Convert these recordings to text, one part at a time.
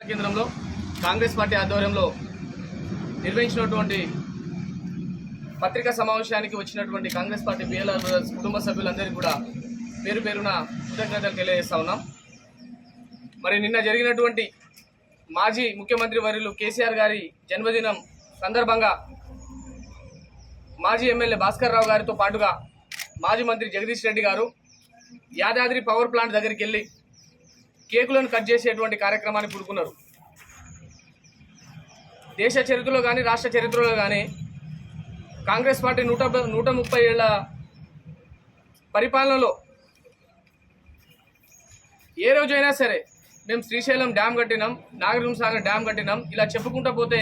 కేంద్రంలో కాంగ్రెస్ పార్టీ ఆధ్వర్యంలో నిర్వహించినటువంటి పత్రికా సమావేశానికి వచ్చినటువంటి కాంగ్రెస్ పార్టీ బిఎల్ఆర్ బ్రదర్స్ కుటుంబ సభ్యులందరికీ కూడా పేరు పేరున కృతజ్ఞతలు తెలియజేస్తా ఉన్నాం. మరి నిన్న జరిగినటువంటి మాజీ ముఖ్యమంత్రి వర్యులు కేసీఆర్ గారి జన్మదినం సందర్భంగా మాజీ ఎమ్మెల్యే భాస్కర్ రావు గారితో పాటుగా మాజీ మంత్రి జగదీష్ రెడ్డి గారు యాదాద్రి పవర్ ప్లాంట్ దగ్గరికి వెళ్ళి కేకులను కట్ చేసేటువంటి కార్యక్రమాన్ని పుడుకున్నారు దేశ చరిత్రలో కానీ రాష్ట్ర చరిత్రలో కానీ కాంగ్రెస్ పార్టీ నూట నూట ముప్పై ఏళ్ళ పరిపాలనలో ఏ రోజైనా సరే మేము శ్రీశైలం డ్యామ్ కట్టినాం నాగరింసాగర్ డ్యామ్ కట్టినాం ఇలా చెప్పుకుంటూ పోతే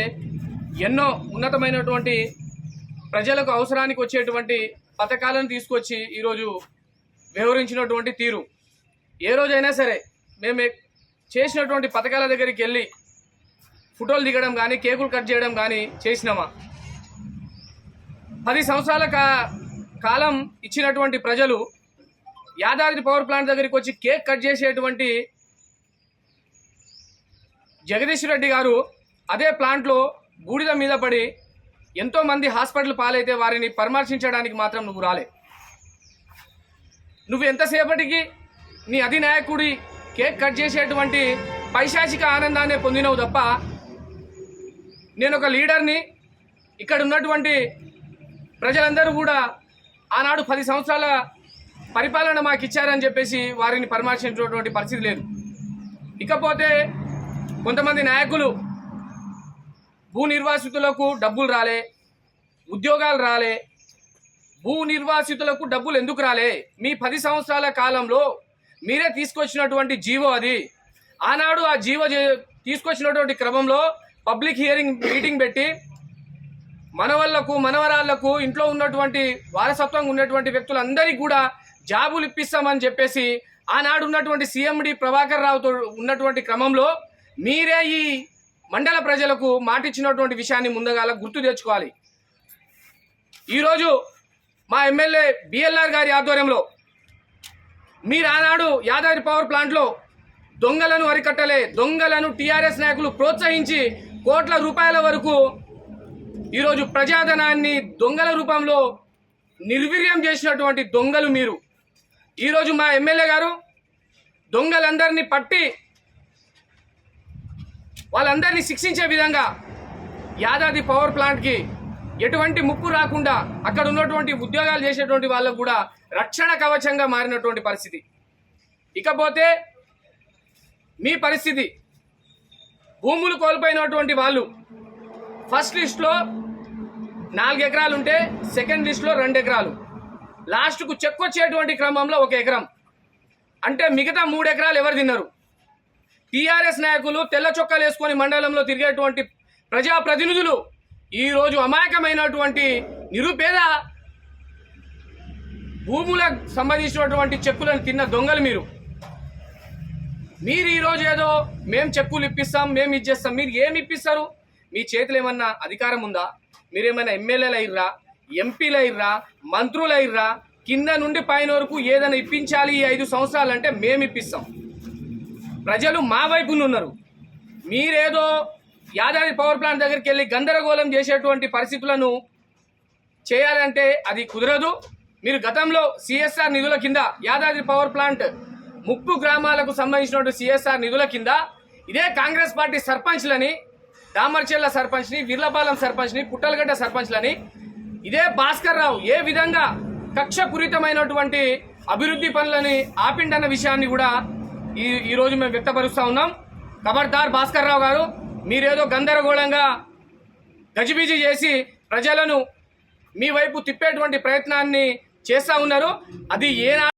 ఎన్నో ఉన్నతమైనటువంటి ప్రజలకు అవసరానికి వచ్చేటువంటి పథకాలను తీసుకొచ్చి ఈరోజు వివరించినటువంటి తీరు. ఏ రోజైనా సరే మేము చేసినటువంటి పథకాల దగ్గరికి వెళ్ళి ఫోటోలు దిగడం కానీ కేకులు కట్ చేయడం కానీ చేసినామా? పది సంవత్సరాల కా కాలం ఇచ్చినటువంటి ప్రజలు యాదాద్రి పవర్ ప్లాంట్ దగ్గరికి వచ్చి కేక్ కట్ చేసేటువంటి జగదీష్ రెడ్డి గారు అదే ప్లాంట్లో బూడిద మీద పడి ఎంతోమంది హాస్పిటల్ పాలైతే వారిని పరామర్శించడానికి మాత్రం నువ్వు రాలే. నువ్వు ఎంతసేపటికి నీ అధినాయకుడి కేక్ కట్ చేసేటువంటి పైశాచిక ఆనందాన్ని పొందినవు తప్ప నేను ఒక లీడర్ని ఇక్కడ ఉన్నటువంటి ప్రజలందరూ కూడా ఆనాడు పది సంవత్సరాల పరిపాలన మాకు ఇచ్చారని చెప్పేసి వారిని పరామర్శించినటువంటి పరిస్థితి లేదు. ఇకపోతే కొంతమంది నాయకులు భూ నిర్వాసితులకు డబ్బులు రాలే ఉద్యోగాలు రాలే భూ నిర్వాసితులకు డబ్బులు ఎందుకు రాలే? మీ పది సంవత్సరాల కాలంలో మీరే తీసుకొచ్చినటువంటి జీవో అది. ఆనాడు ఆ జీవో తీసుకొచ్చినటువంటి క్రమంలో పబ్లిక్ హియరింగ్ మీటింగ్ పెట్టి మనవళ్ళకు మనవరాళ్ళకు ఇంట్లో ఉన్నటువంటి వారసత్వంగా ఉన్నటువంటి వ్యక్తులందరికీ కూడా జాబులు ఇప్పిస్తామని చెప్పేసి ఆనాడు ఉన్నటువంటి సీఎండి ప్రభాకర్ రావుతో ఉన్నటువంటి క్రమంలో మీరే ఈ మండల ప్రజలకు మాటిచ్చినటువంటి విషయాన్ని ముందుగాల గుర్తు తెచ్చుకోవాలి. ఈరోజు మా ఎమ్మెల్యే బిఎల్ఆర్ గారి ఆధ్వర్యంలో మీరు ఆనాడు యాదాద్రి పవర్ ప్లాంట్లో దొంగలను అరికట్టలే దొంగలను టీఆర్ఎస్ నాయకులు ప్రోత్సహించి కోట్ల రూపాయల వరకు ఈరోజు ప్రజాధనాన్ని దొంగల రూపంలో నిర్వీర్యం చేసినటువంటి దొంగలు మీరు. ఈరోజు మా ఎమ్మెల్యే గారు దొంగలందరినీ పట్టి వాళ్ళందరినీ శిక్షించే విధంగా యాదాద్రి పవర్ ప్లాంట్కి ఎటువంటి ముప్పు రాకుండా అక్కడ ఉన్నటువంటి ఉద్యోగాలు చేసేటువంటి వాళ్ళకు కూడా రక్షణ కవచంగా మారినటువంటి పరిస్థితి. ఇకపోతే మీ పరిస్థితి భూములు కోల్పోయినటువంటి వాళ్ళు ఫస్ట్ లిస్ట్లో నాలుగు ఎకరాలు ఉంటే సెకండ్ లిస్ట్లో రెండు ఎకరాలు. లాస్ట్కు చెక్ వచ్చేటువంటి క్రమంలో ఒక ఎకరం. అంటే మిగతా మూడు ఎకరాలు ఎవరు తిన్నారు? టీఆర్ఎస్ నాయకులు తెల్ల చొక్కాలు వేసుకొని మండలంలో తిరిగేటువంటి ప్రజాప్రతినిధులు ఈరోజు అమాయకమైనటువంటి నిరుపేద భూములకు సంబంధించినటువంటి చెక్కులను తిన్న దొంగలు మీరు. మీరు ఈరోజు ఏదో మేము చెక్కులు ఇప్పిస్తాం మేము ఇచ్చేస్తాం మీరు ఏమి ఇప్పిస్తారు? మీ చేతిలో ఏమన్నా అధికారం ఉందా? మీరేమైనా ఎమ్మెల్యేలు అయిర్రా ఎంపీలు అయ్యిర్రా మంత్రులు అయిర్రా కింద నుండి పైన వరకు ఏదైనా ఇప్పించాలి ఈ ఐదు సంవత్సరాలు అంటే మేము ఇప్పిస్తాం ప్రజలు మా వైపునున్నారు. మీరేదో యాదాద్రి పవర్ ప్లాంట్ దగ్గరికి వెళ్ళి గందరగోళం చేసేటువంటి పరిస్థితులను చేయాలంటే అది కుదరదు. మీరు గతంలో సిఎస్ఆర్ నిధుల కింద యాదాద్రి పవర్ ప్లాంట్ ముప్పు గ్రామాలకు సంబంధించినటువంటి సిఎస్ఆర్ నిధుల కింద ఇదే కాంగ్రెస్ పార్టీ సర్పంచ్లని దామర్చెల్ల సర్పంచ్ని విర్లపాలెం సర్పంచ్ని పుట్టలగడ్డ సర్పంచ్లని ఇదే భాస్కర్ రావు ఏ విధంగా కక్షపూరితమైనటువంటి అభివృద్ధి పనులని ఆపిండన్న విషయాన్ని కూడా ఈ ఈరోజు మేము వ్యక్తపరుస్తూ ఉన్నాం. ఖబర్దార్ భాస్కర్ రావు గారు మీరేదో గందరగోళంగా గజిబిజి చేసి ప్రజలను మీ వైపు తిప్పేటువంటి ప్రయత్నాన్ని చేస్తూ ఉన్నారు. అది ఏనా